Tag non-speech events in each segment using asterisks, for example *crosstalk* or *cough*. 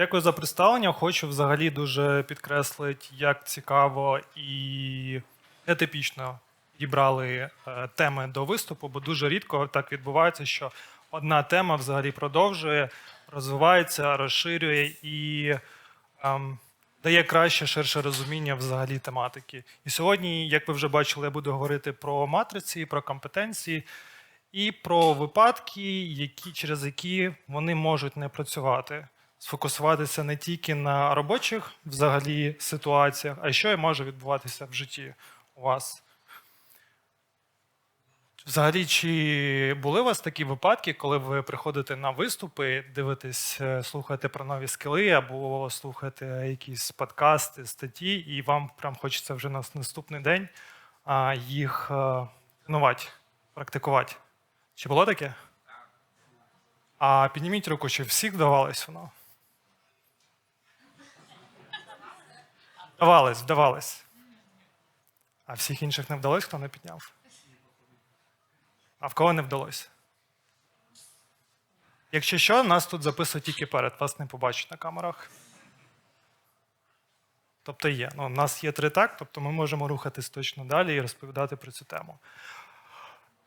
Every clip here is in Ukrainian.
Дякую за представлення. Хочу взагалі дуже підкреслити, як цікаво і нетипічно дібрали е, теми до виступу, бо дуже рідко так відбувається, що одна тема взагалі продовжує, розвивається, розширює і ем, дає краще, ширше розуміння взагалі тематики. І сьогодні, як ви вже бачили, я буду говорити про матриці, про компетенції і про випадки, які, через які вони можуть не працювати. Сфокусуватися не тільки на робочих взагалі ситуаціях, а що і може відбуватися в житті у вас. Взагалі, чи були у вас такі випадки, коли ви приходите на виступи, дивитесь, е, слухаєте про нові скіли або слухаєте якісь подкасти, статті, і вам прям хочеться вже на наступний день їх е, тренувати, практикувати? Чи було таке? А підніміть руку, чи всіх вдавалось воно? Вдавалось, вдавалось. А всіх інших не вдалось, хто не підняв? А в кого не вдалося? Якщо що, нас тут записують тільки перед, вас не побачать на камерах. Тобто є. Ну, у нас є три так, тобто ми можемо рухатись точно далі і розповідати про цю тему.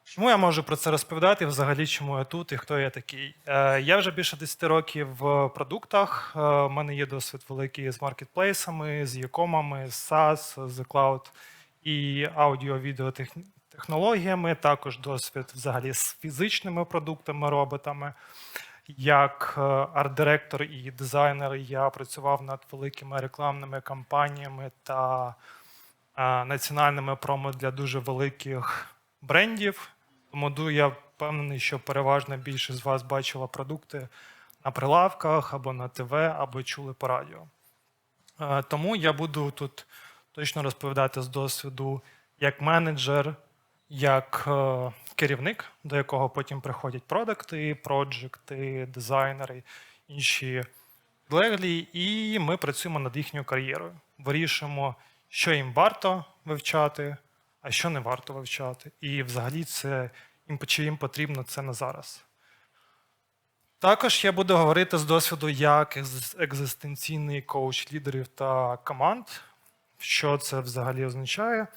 Чому я можу про це розповідати? Взагалі, чому я тут і хто я такий? Е, я вже більше 10 років в продуктах. Е, У мене є досвід великий з маркетплейсами, з якомами, з SaaS, з Cloud і аудіо-відеотехнологіями. Також досвід взагалі з фізичними продуктами, роботами. Як е, арт-директор і дизайнер я працював над великими рекламними кампаніями та е, національними промо для дуже великих брендів. Тому я впевнений, що переважна більшість з вас бачила продукти на прилавках або на ТВ, або чули по радіо. Е, Тому я буду тут точно розповідати з досвіду як менеджер, як е, керівник, до якого потім приходять продукти, проджекти, дизайнери, інші підлеглі, і ми працюємо над їхньою кар'єрою. Вирішуємо, що їм варто вивчати, а що не варто вивчати. І взагалі це чи їм потрібно це на зараз. Також я буду говорити з досвіду як екзистенційний коуч лідерів та команд, що це взагалі означає.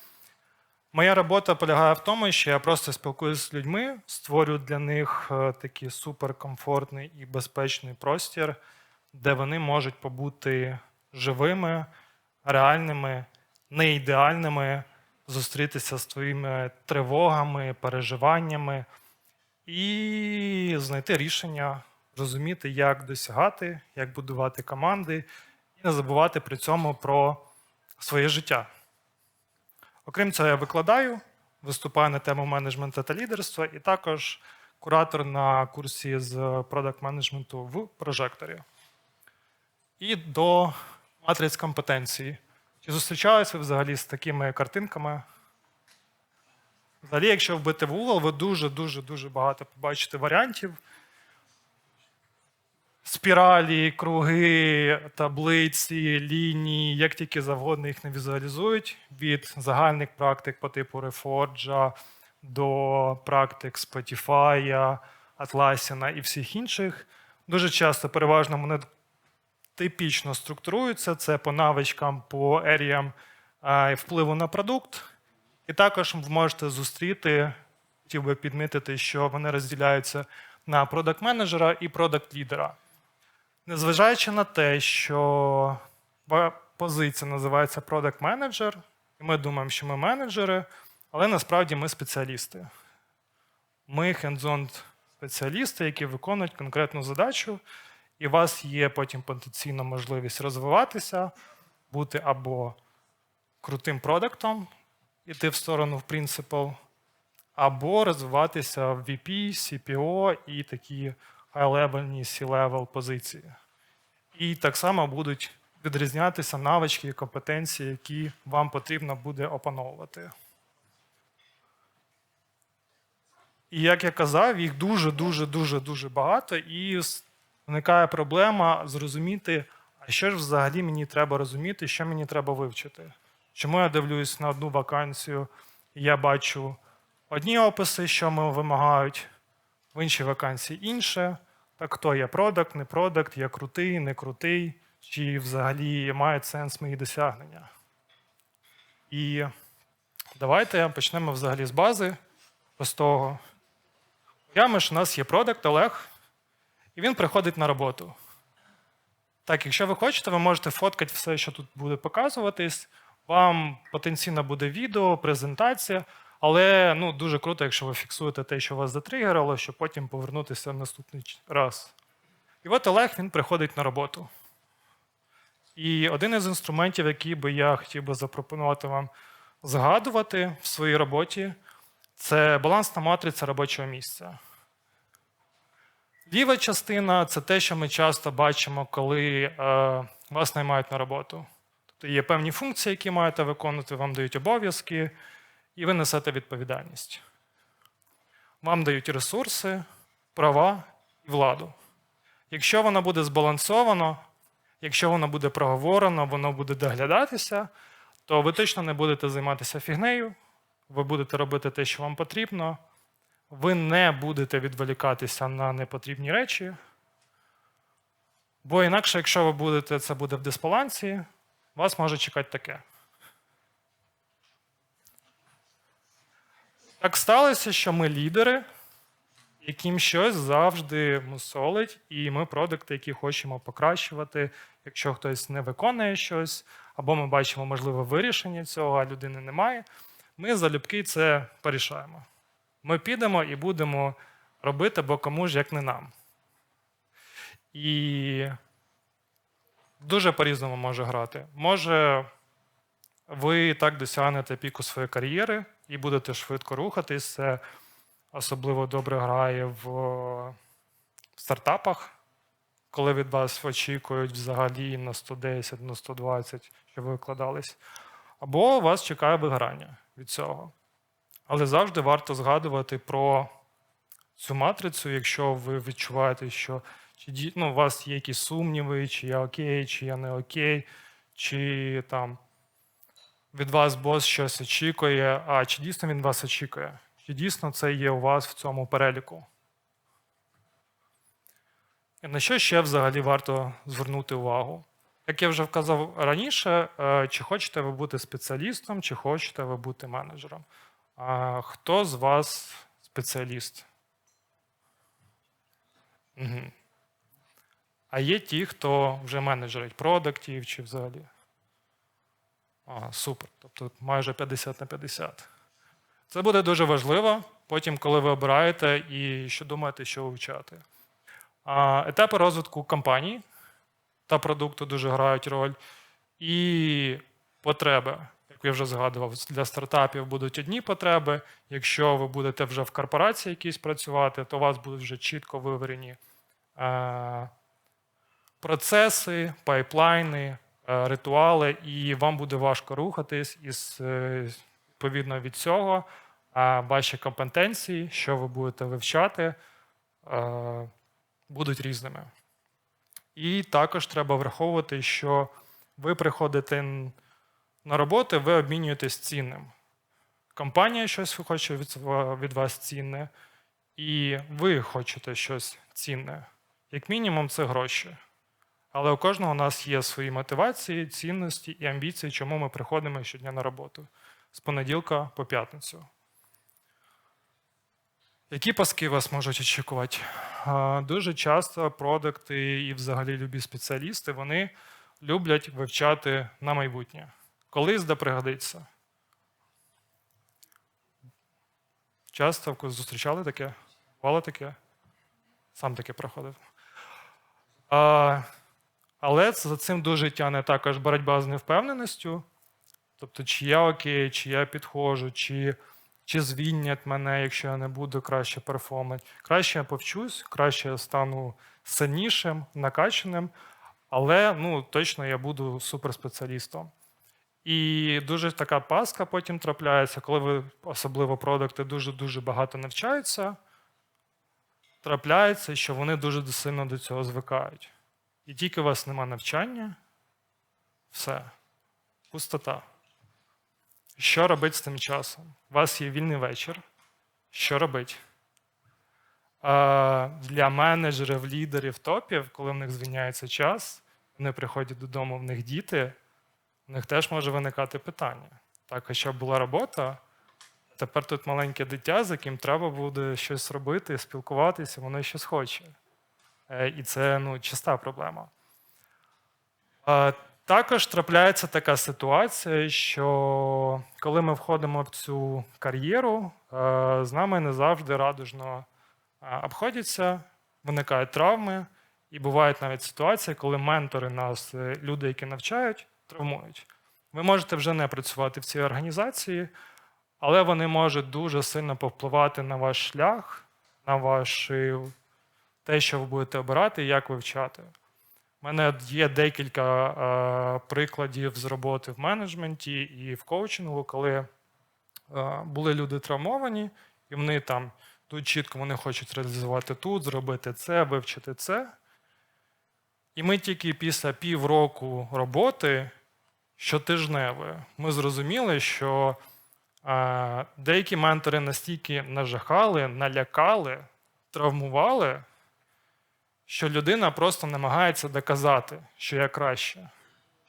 Моя робота полягає в тому, що я просто спілкуюся з людьми, створюю для них е, такий суперкомфортний і безпечний простір, де вони можуть побути живими, реальними, не ідеальними, зустрітися з твоїми тривогами, переживаннями і знайти рішення, розуміти, як досягати, як будувати команди, і не забувати при цьому про своє життя. Окрім цього, я викладаю, виступаю на тему менеджменту та лідерства, і також куратор на курсі з продакт менеджменту в прожекторі. І до матриць компетенції. Чи зустрічалися ви взагалі з такими картинками? Взагалі, якщо вбити в Google, ви дуже-дуже дуже багато побачите варіантів. Спіралі, круги, таблиці, лінії, як тільки завгодно їх не візуалізують, від загальних практик по типу Reforge до практик Spotify, Atlassian і всіх інших. Дуже часто, переважно, типічно структуруються. Це по навичкам, по еріям впливу на продукт. І також ви можете зустріти, хотів би підмітити, що вони розділяються на продакт-менеджера і продакт-лідера. Незважаючи на те, що позиція називається Manager, і ми думаємо, що ми менеджери, але насправді ми спеціалісти. Ми hands-on спеціалісти, які виконують конкретну задачу, і у вас є потім потенційна можливість розвиватися, бути або крутим продуктом, іти в сторону в принципал, або розвиватися в VP, CPO і такі high-level, C-level позиції. І так само будуть відрізнятися навички і компетенції, які вам потрібно буде опановувати. І як я казав, їх дуже, дуже, дуже, багато, і виникає проблема зрозуміти, а що ж взагалі мені треба розуміти, що мені треба вивчити. Чому я дивлюсь на одну вакансію, і я бачу одні описи, що ми вимагають, в іншій вакансії інше. Так хто я продакт, не продакт, я крутий, не крутий, чи взагалі мають сенс мої досягнення. І давайте почнемо взагалі з бази простого. Уявимо, що у нас є продакт Олег, і він приходить на роботу. Так, якщо ви хочете, ви можете фоткати все, що тут буде показуватись. Вам потенційно буде відео, презентація, але ну, дуже круто, якщо ви фіксуєте те, що вас затригерило, щоб потім повернутися в наступний раз. І от Олег він приходить на роботу. І один із інструментів, який би я хотів би запропонувати вам згадувати в своїй роботі, це балансна матриця робочого місця. Ліва частина це те, що ми часто бачимо, коли е, вас наймають на роботу. Тобто є певні функції, які маєте виконувати, вам дають обов'язки, і ви несете відповідальність. Вам дають ресурси, права і владу. Якщо воно буде збалансовано, якщо воно буде проговорено, воно буде доглядатися, то ви точно не будете займатися фігнею, ви будете робити те, що вам потрібно, ви не будете відволікатися на непотрібні речі. Бо інакше, якщо ви будете, це буде в дисбалансі, вас може чекати таке. Так сталося, що ми лідери, яким щось завжди мусолить, і ми продукти, які хочемо покращувати. Якщо хтось не виконує щось, або ми бачимо можливе вирішення цього, а людини немає, ми залюбки це порішаємо. Ми підемо і будемо робити, бо кому ж як не нам. І дуже по-різному може грати. Може, ви так досягнете піку своєї кар'єри і будете швидко рухатись. Це особливо добре грає в стартапах, коли від вас очікують взагалі на 110, на 120, щоб ви викладались. Або вас чекає вигорання від цього. Але завжди варто згадувати про цю матрицю, якщо ви відчуваєте, що чи ну, у вас є якісь сумніви, чи я окей, чи я не окей, чи там від вас бос щось очікує, а чи дійсно він вас очікує? Чи дійсно це є у вас в цьому переліку? І на що ще взагалі варто звернути увагу? Як я вже вказав раніше, е, чи хочете ви бути спеціалістом, чи хочете ви бути менеджером? А хто з вас спеціаліст? Угу. А є ті, хто вже менеджерить продуктів чи взагалі. Ага, супер. Тобто майже 50 на 50. Це буде дуже важливо потім, коли ви обираєте і що думаєте, що вивчати. А, етапи розвитку компанії та продукту дуже грають роль. І потреби, я вже згадував, для стартапів будуть одні потреби. Якщо ви будете вже в корпорації якійсь працювати, то у вас будуть вже чітко виварені е, процеси, пайплайни, е, ритуали, і вам буде важко рухатись із е, відповідно від цього. А ваші компетенції, що ви будете вивчати, е, будуть різними. І також треба враховувати, що ви приходите на роботу, ви обмінюєтесь цінним. Компанія щось хоче від, вас цінне, і ви хочете щось цінне. Як мінімум, це гроші. Але у кожного у нас є свої мотивації, цінності і амбіції, чому ми приходимо щодня на роботу з понеділка по п'ятницю. Які паски вас можуть очікувати? Дуже часто продукти і взагалі любі спеціалісти вони люблять вивчати на майбутнє. Колись де пригодиться. Часто зустрічали таке? Бувало таке? Сам таке проходив. А, але за цим дуже тягне також боротьба з невпевненістю. Тобто, чи я окей, чи я підходжу, чи, чи звільнять мене, якщо я не буду краще перформати. Краще я повчусь, краще я стану сильнішим, накачаним, але ну, точно я буду суперспеціалістом. І дуже така паска потім трапляється, коли ви, особливо продукти, дуже-дуже багато навчаються, трапляється, що вони дуже сильно до цього звикають. І тільки у вас нема навчання, все, пустота. Що робити з тим часом? У вас є вільний вечір. Що робити? Для менеджерів, лідерів, топів, коли в них звільняється час, вони приходять додому, в них діти, в них теж може виникати питання. Так, хоча була робота, тепер тут маленьке дитя, з яким треба буде щось робити, спілкуватися, воно щось хоче. Е, І це ну, часта проблема. Також трапляється така ситуація, що коли ми входимо в цю кар'єру, е, з нами не завжди радужно е, обходяться, виникають травми, і бувають навіть ситуації, коли ментори нас, люди, які навчають, травмують. Ви можете вже не працювати в цій організації, але вони можуть дуже сильно повпливати на ваш шлях, на ваш е, те, що ви будете обирати і як вивчати. У мене є декілька е, прикладів з роботи в менеджменті і в коучингу, коли е, були люди травмовані, і вони там тут чітко вони хочуть реалізувати тут, зробити це, вивчити це. І ми тільки після півроку роботи щотижневої ми зрозуміли, що е, деякі ментори настільки нажахали, налякали, травмували, що людина просто намагається доказати, що я краще,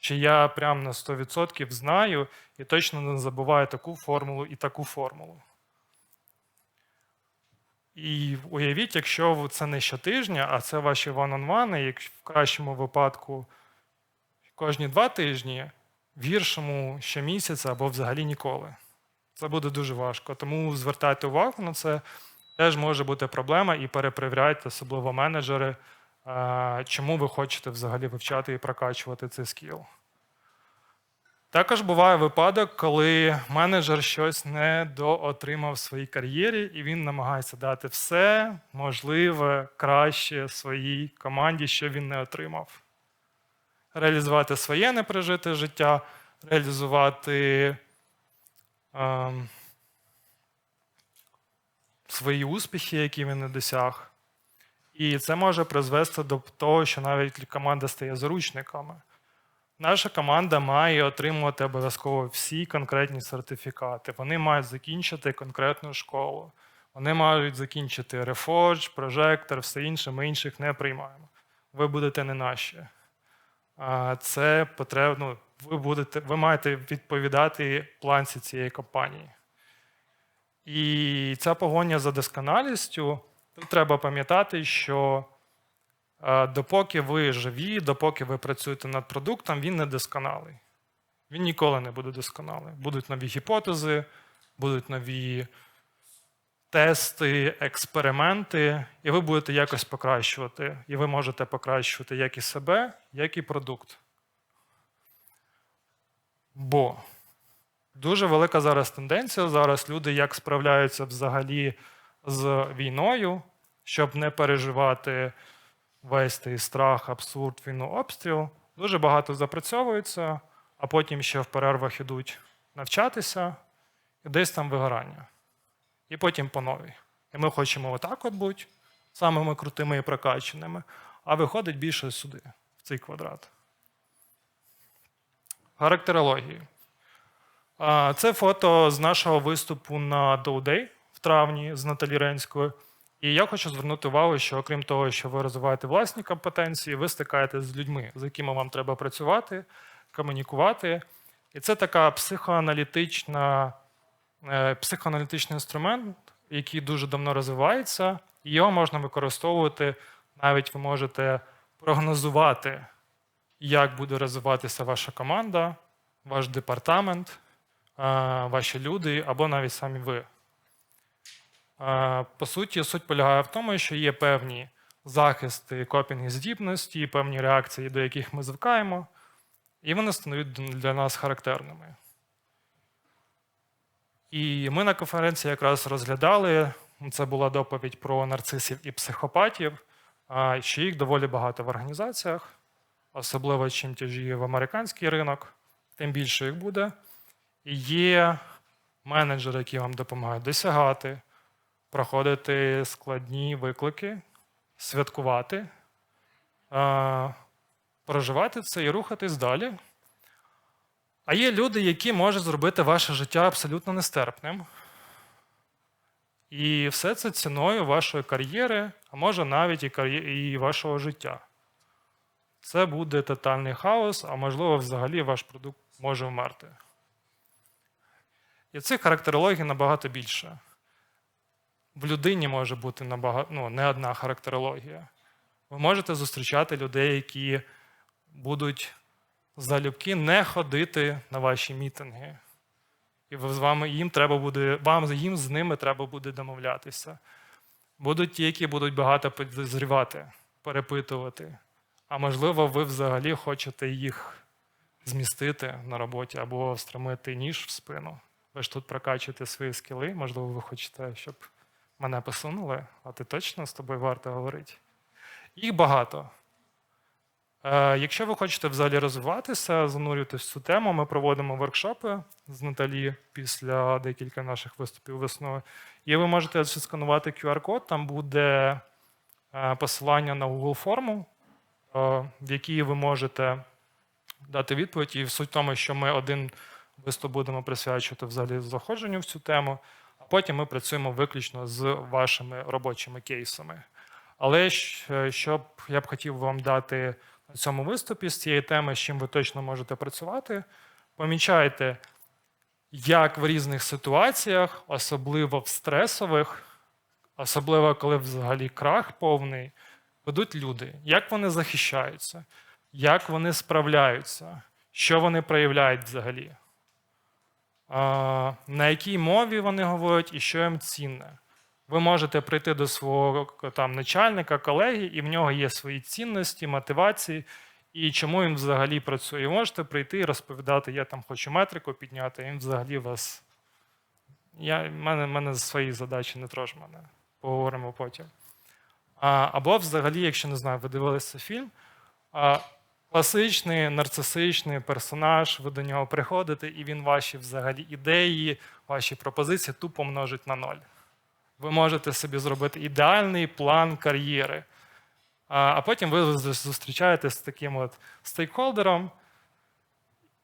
що я прям на 100% знаю і точно не забуваю таку формулу і таку формулу. І уявіть, якщо це не щотижня, а це ваші one-on-one, як в кращому випадку кожні два тижні, в гіршому щомісяця або взагалі ніколи. Це буде дуже важко. Тому звертайте увагу на це. Теж може бути проблема, і перепровіряйте, особливо менеджери, е, чому ви хочете взагалі вивчати і прокачувати цей скіл. Також буває випадок, коли менеджер щось не доотримав в своїй кар'єрі, і він намагається дати все можливе, краще своїй команді, що він не отримав. Реалізувати своє непрожите життя, реалізувати ем, свої успіхи, які він не досяг. І це може призвести до того, що навіть команда стає заручниками. Наша команда має отримувати обов'язково всі конкретні сертифікати. Вони мають закінчити конкретну школу. Вони мають закінчити Reforge, прожектор, все інше. Ми інших не приймаємо. Ви будете не наші. Це потрібно. Ви будете, ви маєте відповідати планці цієї компанії. І ця погоня за досконалістю, тут треба пам'ятати, що допоки ви живі, допоки ви працюєте над продуктом, він не досконалий. Він ніколи не буде досконалий. Будуть нові гіпотези, будуть нові тести, експерименти, і ви будете якось покращувати. І ви можете покращувати як і себе, як і продукт. Бо Дуже велика зараз тенденція. Зараз люди як справляються взагалі з війною, щоб не переживати цей страх, абсурд, війну, обстріл. Дуже багато запрацьовується, а потім ще в перервах ідуть навчатися, і десь там вигорання. І потім по новій. І ми хочемо отак от бути, самими крутими і прокаченими, а виходить більше сюди, в цей квадрат. Характерології. Це фото з нашого виступу на Day в травні з Наталі Ренською. І я хочу звернути увагу, що окрім того, що ви розвиваєте власні компетенції, ви стикаєтесь з людьми, з якими вам треба працювати, комунікувати. І це така психоаналітична, е, психоаналітичний інструмент, який дуже давно розвивається, і його можна використовувати, навіть ви можете прогнозувати, як буде розвиватися ваша команда, ваш департамент ваші люди або навіть самі ви. По суті, суть полягає в тому, що є певні захисти копінг здібності, певні реакції, до яких ми звикаємо, і вони стають для нас характерними. І ми на конференції якраз розглядали, це була доповідь про нарцисів і психопатів, що їх доволі багато в організаціях, особливо чим тяжіє в американський ринок, тим більше їх буде. І є менеджери, які вам допомагають досягати, проходити складні виклики, святкувати, проживати це і рухатись далі. А є люди, які можуть зробити ваше життя абсолютно нестерпним. І все це ціною вашої кар'єри, а може навіть і, кар'є- і вашого життя. Це буде тотальний хаос, а можливо, взагалі ваш продукт може вмерти. І цих характерологій набагато більше. В людині може бути набагато, ну, не одна характерологія. Ви можете зустрічати людей, які будуть залюбки не ходити на ваші мітинги. І з вами їм треба буде, вам їм з ними треба буде домовлятися. Будуть ті, які будуть багато підозрівати, перепитувати. А можливо, ви взагалі хочете їх змістити на роботі або встромити ніж в спину. Ви ж тут прокачуєте свої скіли, можливо, ви хочете, щоб мене посунули, а ти точно з тобою варто говорити. Їх багато. Е, Якщо ви хочете взагалі розвиватися, занурюватися в цю тему, ми проводимо воркшопи з Наталі після декілька наших виступів весною. І ви можете сканувати QR-код, там буде е, посилання на Google форму, е, в якій ви можете дати відповідь. І суть в тому, що ми один виступ будемо присвячувати взагалі заходженню в цю тему, потім ми працюємо виключно з вашими робочими кейсами. Але е, що я б хотів вам дати на цьому виступі з цієї теми, з чим ви точно можете працювати, помічайте, як в різних ситуаціях, особливо в стресових, особливо коли взагалі крах повний, ведуть люди, як вони захищаються, як вони справляються, що вони проявляють взагалі, на якій мові вони говорять і що їм цінне. Ви можете прийти до свого там начальника, колеги, і в нього є свої цінності, мотивації, і чому він взагалі працює. І можете прийти і розповідати, я там хочу метрику підняти, він взагалі вас. Я, мене, мене свої задачі не трож мене. Поговоримо потім. А, або взагалі, якщо не знаю, ви дивилися фільм, а, класичний нарцисичний персонаж, ви до нього приходите, і він ваші взагалі ідеї, ваші пропозиції тупо множить на ноль ви можете собі зробити ідеальний план кар'єри. А потім ви зустрічаєтесь з таким от стейкхолдером,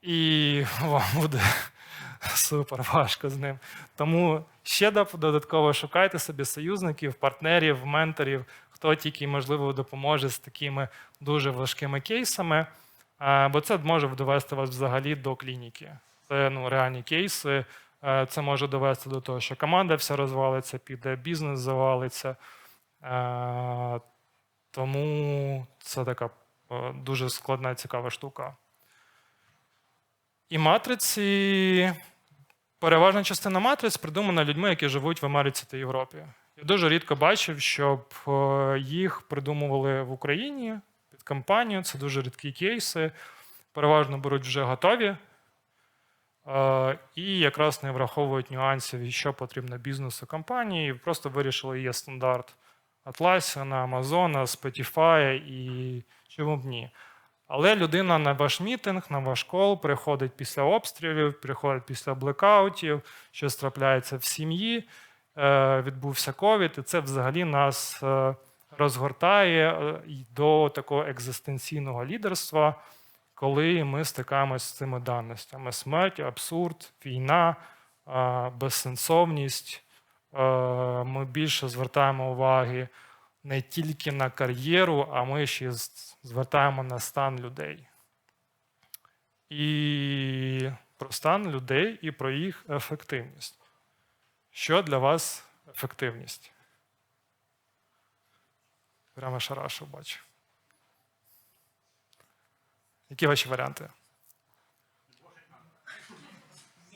і *laughs* вам буде *laughs* супер важко з ним. Тому ще додатково шукайте собі союзників, партнерів, менторів, хто тільки, можливо, допоможе з такими дуже важкими кейсами, бо це може довести вас взагалі до клініки. Це ну, реальні кейси. Це може довести до того, що команда вся розвалиться, піде бізнес завалиться. Тому це така дуже складна, цікава штука. І матриці, переважна частина матриць придумана людьми, які живуть в Америці та Європі. Дуже рідко бачив, щоб е, їх придумували в Україні під компанію. Це дуже рідкі кейси. Переважно беруть вже готові. Е, І якраз не враховують нюансів, що потрібно бізнесу компанії. Просто вирішили, є стандарт Atlassian, Amazon, Spotify і чому б ні. Але людина на ваш мітинг, на ваш кол приходить після обстрілів, приходить після блекаутів, щось трапляється в сім'ї, відбувся ковід, і це взагалі нас е, розгортає е, до такого екзистенційного лідерства, коли ми стикаємося з цими даностями: смерть, абсурд, війна, е, безсенсовність. Е, Ми більше звертаємо уваги не тільки на кар'єру, а ми ще звертаємо на стан людей. І про стан людей і про їх ефективність. Що для вас ефективність? Прямо шарашу бачу. Які ваші варіанти?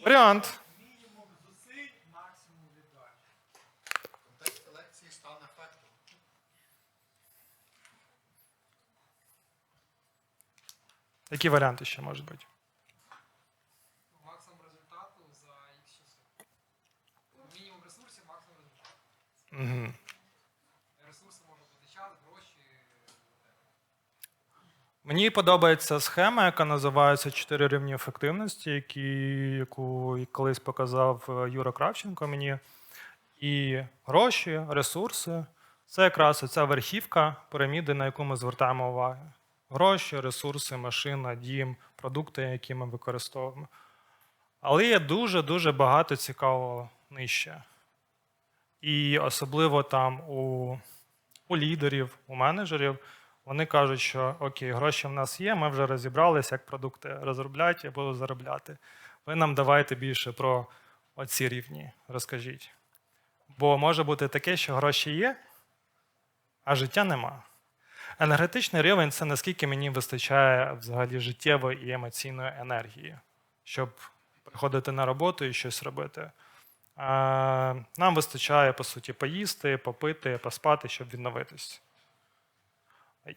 Варіант. Мінімум зусиль, максимум Контекст лекції стан ефекту. Які варіанти ще можуть бути? максимум результату за X часу. Мінімум ресурсів, максимум результату. Угу. Ресурси можуть бути час, гроші. Мені подобається схема, яка називається чотири рівні ефективності, які, яку колись показав е, Юра Кравченко мені. І гроші, ресурси це якраз оця верхівка піраміди, на яку ми звертаємо увагу. Гроші, ресурси, машина, дім, продукти, які ми використовуємо. Але є дуже-дуже багато цікавого нижче. І особливо там у, у лідерів, у менеджерів, вони кажуть, що окей, гроші в нас є, ми вже розібралися, як продукти розробляти або заробляти. Ви нам давайте більше про оці рівні, розкажіть. Бо може бути таке, що гроші є, а життя нема. Енергетичний рівень це наскільки мені вистачає взагалі життєвої і емоційної енергії, щоб приходити на роботу і щось робити. Нам вистачає, по суті, поїсти, попити, поспати, щоб відновитись.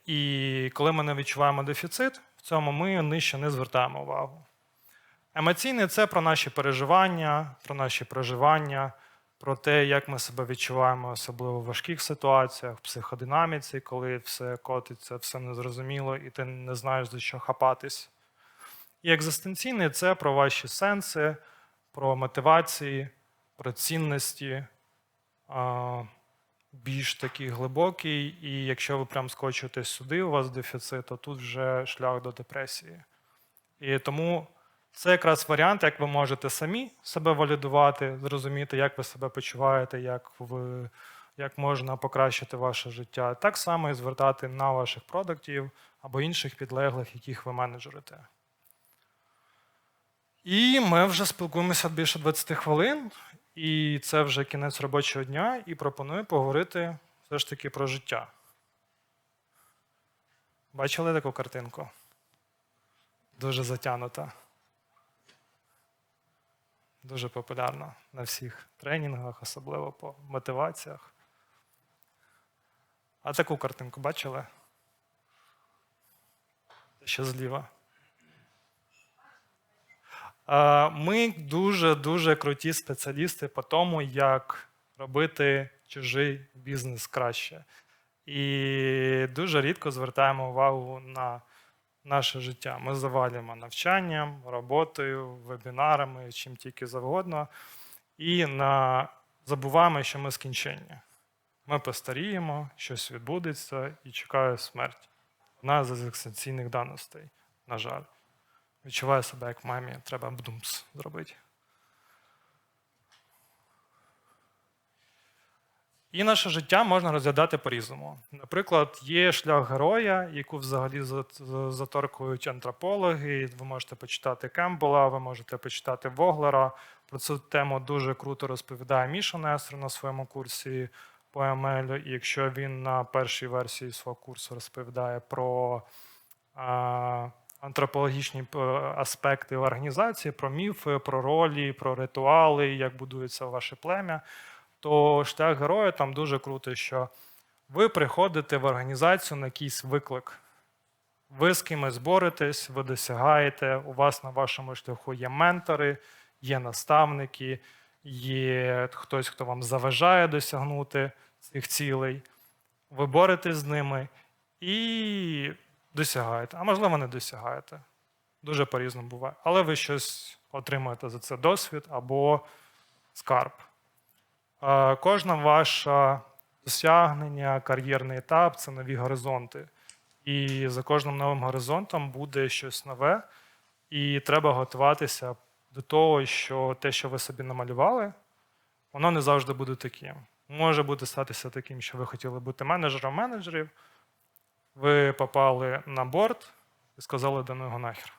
І коли ми не відчуваємо дефіцит, в цьому ми нижче не звертаємо увагу. Емоційний це про наші переживання, про наші проживання, про те, як ми себе відчуваємо, особливо в важких ситуаціях, в психодинаміці, коли все котиться, все незрозуміло, і ти не знаєш за що хапатись. І екзистенційний це про ваші сенси, про мотивації, про цінності, більш такий глибокий. І якщо ви прям скочуєте сюди, у вас дефіцит, то тут вже шлях до депресії. І тому це якраз варіант, як ви можете самі себе валідувати, зрозуміти, як ви себе почуваєте, як, ви, як можна покращити ваше життя. Так само і звертати на ваших продуктів або інших підлеглих, яких ви менеджерите. І ми вже спілкуємося більше 20 хвилин, і це вже кінець робочого дня, і пропоную поговорити все ж таки про життя. Бачили таку картинку? Дуже затянута. Дуже популярна на всіх тренінгах, особливо по мотиваціях. А таку картинку бачили? Що зліва? Е, Ми дуже-дуже круті спеціалісти по тому, як робити чужий бізнес краще. І дуже рідко звертаємо увагу на наше життя. Ми завалюємо навчанням, роботою, вебінарами, чим тільки завгодно. І на... забуваємо, що ми скінчення. Ми постаріємо, щось відбудеться і чекає смерть. Одна з екзистенційних даностей, на жаль. Відчуваю себе як мамі, треба бдумс зробити. І наше життя можна розглядати по-різному. Наприклад, є шлях героя, яку взагалі за- за- заторкують антропологи. Ви можете почитати Кембела, ви можете почитати Воглера. Про цю тему дуже круто розповідає Міша Нестер на своєму курсі по ML. І якщо він на першій версії свого курсу розповідає про антропологічні е, аспекти організації, про міфи, про ролі, про ритуали, як будується ваше плем'я, то шлях героя там дуже круто, що ви приходите в організацію на якийсь виклик. Ви з кимось боретесь, ви досягаєте, у вас на вашому шляху є ментори, є наставники, є хтось, хто вам заважає досягнути цих цілей. Ви боретесь з ними і досягаєте. А можливо, не досягаєте. Дуже по-різному буває. Але ви щось отримуєте за це досвід або скарб. Е, Кожна ваша досягнення, кар'єрний етап це нові горизонти. І за кожним новим горизонтом буде щось нове, і треба готуватися до того, що те, що ви собі намалювали, воно не завжди буде таким. Може бути статися таким, що ви хотіли бути менеджером менеджерів, ви попали на борт і сказали до нього нахер.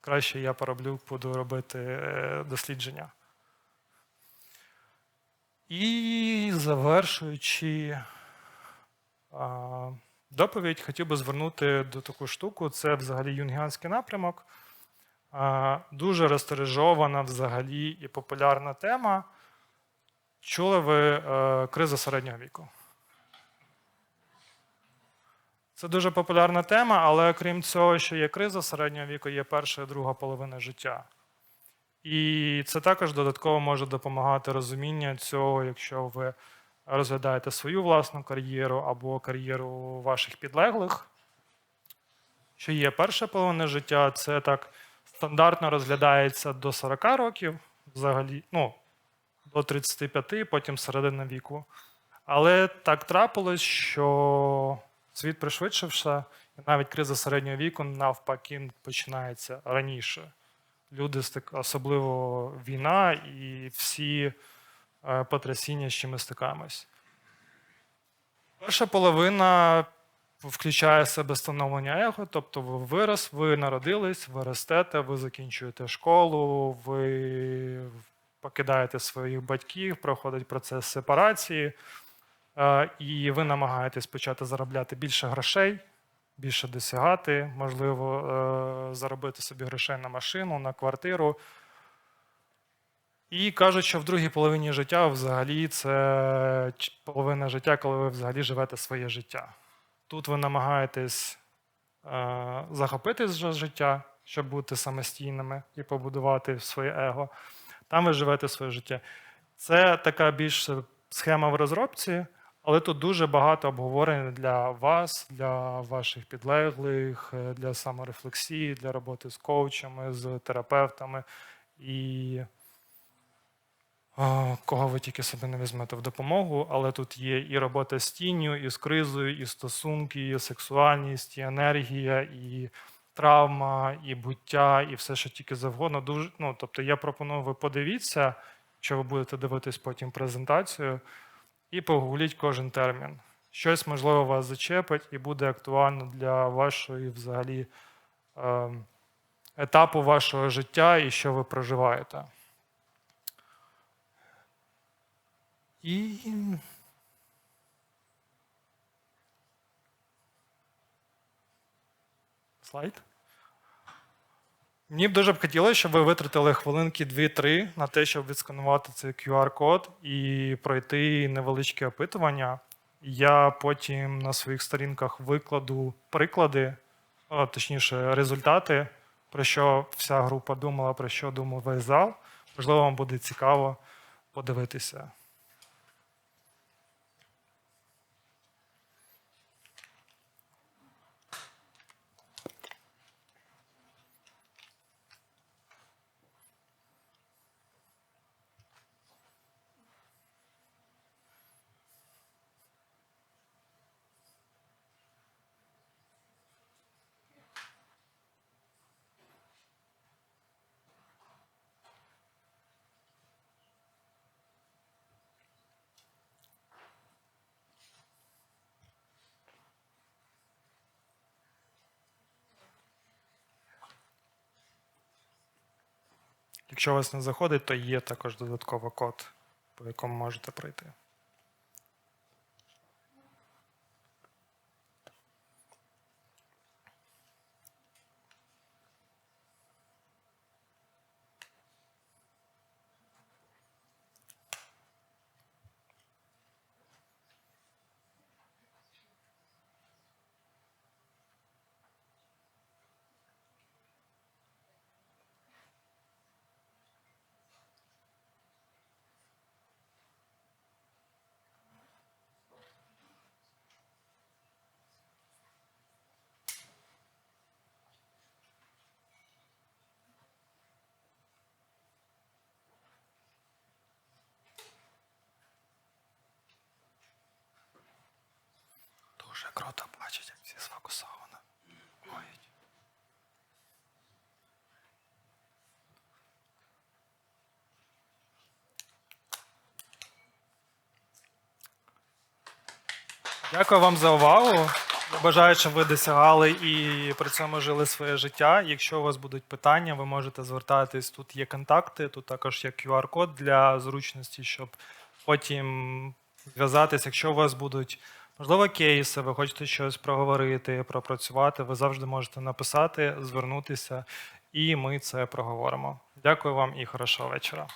Краще я пороблю, буду робити е, дослідження. І завершуючи доповідь, хотів би звернути до таку штуку. Це взагалі юнгіанський напрямок. Дуже розтережована взагалі і популярна тема. Чули ви е, криза середнього віку? Це дуже популярна тема, але крім цього, що є криза середнього віку, є перша і друга половина життя. І це також додатково може допомагати розумінню цього, якщо ви розглядаєте свою власну кар'єру або кар'єру ваших підлеглих. Що є перша половина життя, це так стандартно розглядається до 40 років, взагалі, ну, до 35, потім середина віку. Але так трапилось, що світ пришвидшився, і навіть криза середнього віку навпаки починається раніше. Люди, особливо війна, і всі е, потрясіння, з чим ми стикаємось. Перша половина включає себе становлення его, тобто ви вирос, ви народились, ви ростете, ви закінчуєте школу, ви покидаєте своїх батьків, проходить процес сепарації, і ви намагаєтесь почати заробляти більше грошей, більше досягати, можливо, е, заробити собі грошей на машину, на квартиру. І кажуть, що в другій половині життя взагалі це половина життя, коли ви взагалі живете своє життя. Тут ви намагаєтесь е, захопити життя, щоб бути самостійними і побудувати своє его. Там ви живете своє життя. Це така більш схема в розробці, але тут дуже багато обговорень для вас, для ваших підлеглих, е, для саморефлексії, для роботи з коучами, з терапевтами і а, кого ви тільки собі не візьмете в допомогу, але тут є і робота з тінню, і з кризою, і стосунки, і сексуальність, і енергія, і травма, і буття, і все, що тільки завгодно. Дуже, ну, тобто я пропоную, ви подивіться, що ви будете дивитись потім презентацію, і погугліть кожен термін. Щось, можливо, вас зачепить і буде актуально для вашої взагалі ем, етапу вашого життя і що ви проживаєте. І. Слайд. Мені б дуже б хотілося, щоб ви витратили хвилинки 2-3 на те, щоб відсканувати цей QR-код і пройти невеличке опитування. Я потім на своїх сторінках викладу приклади, точніше, результати, про що вся група думала, про що думав весь зал. Можливо, вам буде цікаво подивитися. Якщо у вас не заходить, то є також додатковий код, по якому можете пройти. Дуже круто бачить, як всі сфокусовано. Дякую вам за увагу. Я бажаю, щоб ви досягали і при цьому жили своє життя. Якщо у вас будуть питання, ви можете звертатись. Тут є контакти, тут також є QR-код для зручності, щоб потім зв'язатись. Якщо у вас будуть можливо кейси, ви хочете щось проговорити, пропрацювати, ви завжди можете написати, звернутися, і ми це проговоримо. Дякую вам і хорошого вечора.